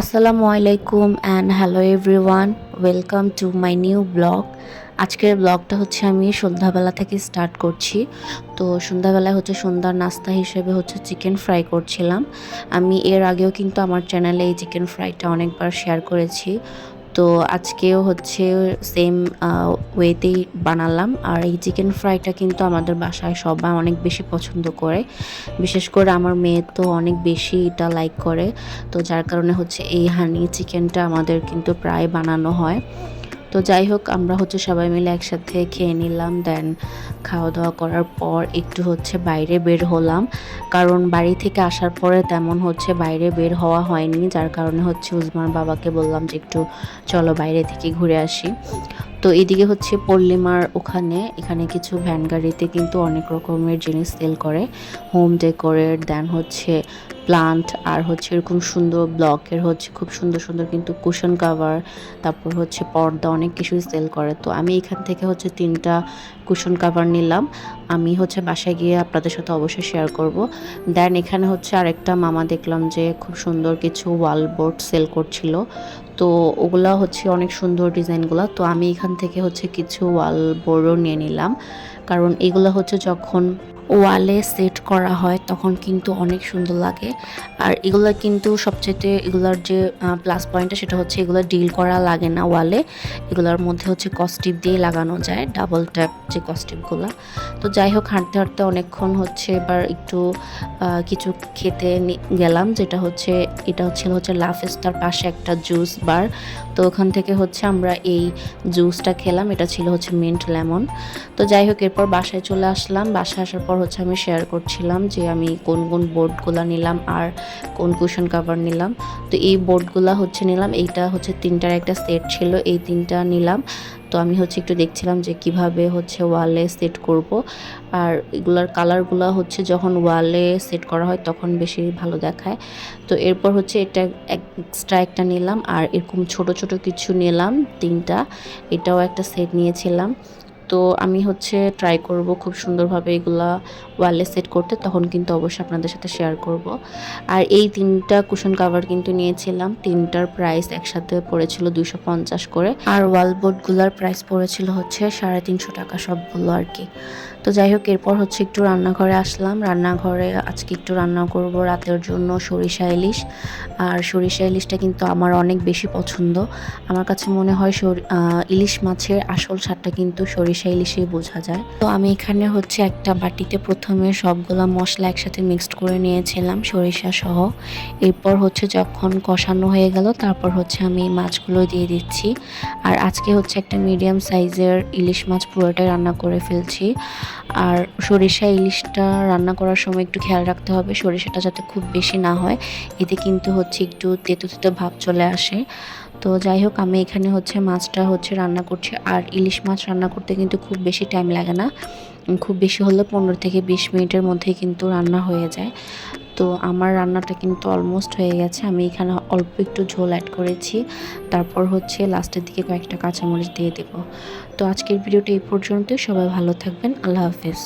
আসসালামু আলাইকুম and hello everyone welcome to my new blog আজকের ব্লগটা হচ্ছে আমি সন্ধ্যাবেলা থেকে স্টার্ট করছি। তো সন্ধ্যাবেলায় হচ্ছে সন্ধ্যার নাস্তা হিসেবে হচ্ছে চিকেন ফ্রাই করছিলাম। আমি এর আগেও কিন্তু আমার চ্যানেলে এই চিকেন ফ্রাইটা অনেকবার শেয়ার করেছি। তো আজকেও হচ্ছে সেম ওয়েতেই বানালাম। আর এই চিকেন ফ্রাইটা কিন্তু আমাদের বাসায় সবাই অনেক বেশি পছন্দ করে। বিশেষ করে আমার মেয়ে তো অনেক বেশি এটা লাইক করে। তো যার কারণে হচ্ছে এই হানি চিকেনটা আমাদের কিন্তু প্রায় বানানো হয়। তো যাই হোক, আমরা হচ্ছে সবাই মিলে একসাথে খেয়ে নিলাম দেন খাওয়া দাওয়া করার পর একটু হচ্ছে বাইরে বের হলাম। কারণ বাড়ি থেকে আসার পরে তেমন হচ্ছে বাইরে বের হওয়া হয়নি, যার কারণে হচ্ছে উজমার বাবাকে বললাম যে একটু চলো বাইরে থেকে ঘুরে আসি। তো এদিকে হচ্ছে পল্লিমার ওখানে, এখানে কিছু ভ্যান গাড়িতে কিন্তু অনেক রকমের জিনিস সেল করে। হোম ডেকোরেট দেন হচ্ছে প্লান্ট আর হচ্ছে এরকম সুন্দর ব্লকের হচ্ছে খুব সুন্দর সুন্দর কিন্তু কুশন কাভার তারপর হচ্ছে পর্দা অনেক কিছুই সেল করে। তো আমি এখান থেকে হচ্ছে তিনটা কুশন কাভার নিলাম। আমি হচ্ছে বাসায় গিয়ে আপনাদের সাথে অবশ্যই শেয়ার করব। দেন এখানে হচ্ছে আরেকটা মামা দেখলাম যে খুব সুন্দর কিছু ওয়াল বোর্ড সেল করছিল। তো ওগুলা হচ্ছে অনেক সুন্দর ডিজাইনগুলো তো আমি এখান থেকে হচ্ছে কিছু ওয়াল বোর্ডও নিয়ে নিলাম। কারণ এগুলো হচ্ছে যখন ওয়ালে সেট করা হয়, তখন কিন্তু অনেক সুন্দর লাগে। আর এগুলো কিন্তু সবচেয়ে এগুলার যে প্লাস পয়েন্টটা সেটা হচ্ছে এগুলো ডিল করা লাগে না ওয়ালে। এগুলোর মধ্যে হচ্ছে কস্টিপ দিয়ে লাগানো যায় ডাবল ট্যাপ যে কস্টিপগুলো তো যাই হোক, হাঁটতে হাঁটতে অনেকক্ষণ হচ্ছে এবার একটু কিছু খেতে গেলাম, যেটা হচ্ছে, এটা হচ্ছে হচ্ছে লাফেস্তার পাশে একটা জুস বার তো ওখান থেকে হচ্ছে আমরা এই জুসটা খেলাম, এটা ছিল হচ্ছে মিন্ট লেমন তো যাই হোক এরপর বাসায় চলে আসলাম। বাসায় আসার পর হচ্ছে আমি শেয়ার করছিলাম যে আমি কোন কোন বোর্ডগুলো নিলাম আর কোন কুশন কাভার নিলাম। তো এই বোর্ডগুলো হচ্ছে নিলাম, এইটা হচ্ছে তিনটার একটা সেট ছিল, এই তিনটা নিলাম। তো আমি হচ্ছে একটু দেখছিলাম যে কীভাবে হচ্ছে ওয়ালে সেট করব। আর এগুলার কালারগুলো হচ্ছে যখন ওয়ালে সেট করা হয় তখন বেশি ভালো দেখায়। তো এরপর হচ্ছে এটা এক্সট্রা একটা নিলাম আর এরকম ছোট ছোট কিছু নিলাম তিনটা। এটাও একটা সেট নিয়েছিলাম। তো আমি হচ্ছে ট্রাই করব খুব সুন্দরভাবে এগুলা ওয়ালে সেট করতে, তখন কিন্তু অবশ্যই আপনাদের সাথে শেয়ার করব। আর এই তিনটা কুশন কাভার কিন্তু নিয়েছিলাম, তিনটার প্রাইস একসাথে পড়েছিল দুশো পঞ্চাশ করে। আর ওয়াল বোর্ডগুলোর প্রাইস পড়েছিল হচ্ছে সাড়ে তিনশো টাকা সবগুলো আর কি। তো যাই হোক, এরপর হচ্ছে একটু রান্নাঘরে আসলাম। রান্নাঘরে আজকে একটু রান্না করব, রাতের জন্য সরিষা ইলিশ। আর সরিষা ইলিশটা কিন্তু আমার অনেক বেশি পছন্দ। আমার কাছে মনে হয় ইলিশ মাছের আসল স্বাদটা কিন্তু সরিষা ইলিশেই বোঝা যায়। তো আমি এখানে হচ্ছে একটা বাটিতে প্রথমে সবগুলো মশলা একসাথে মিক্সড করে নিয়েছিলাম, সরিষা সহ। এরপর হচ্ছে যখন কষানো হয়ে গেল, তারপর হচ্ছে আমি মাছগুলো দিয়ে দিচ্ছি। আর আজকে হচ্ছে একটা মিডিয়াম সাইজের ইলিশ মাছ পুরোটাই রান্না করে ফেলছি। আর সরিষা ইলিশটা রান্না করার সময় একটু খেয়াল রাখতে হবে, সরিষাটা যাতে খুব বেশি না হয়। এতে কিন্তু হচ্ছে একটু তেতো তেতো ভাব চলে আসে। তো যাই হোক, আমি এখানে হচ্ছে মাছটা হচ্ছে রান্না করছি। আর ইলিশ মাছ রান্না করতে কিন্তু খুব বেশি টাইম লাগে না। খুব বেশি হলে পনেরো থেকে বিশ মিনিটের মধ্যে কিন্তু রান্না হয়ে যায়। তো আমার রান্নাটা কিন্তু অলমোস্ট হয়ে গেছে। আমি এখানে অল্প একটু ঝোল অ্যাড করেছি। তারপর হচ্ছে লাস্টের দিকে কয়েকটা কাঁচামরিচ দিয়ে দেব। তো আজকের ভিডিওটা এই পর্যন্তই। সবাই ভালো থাকবেন। আল্লাহ হাফেজ।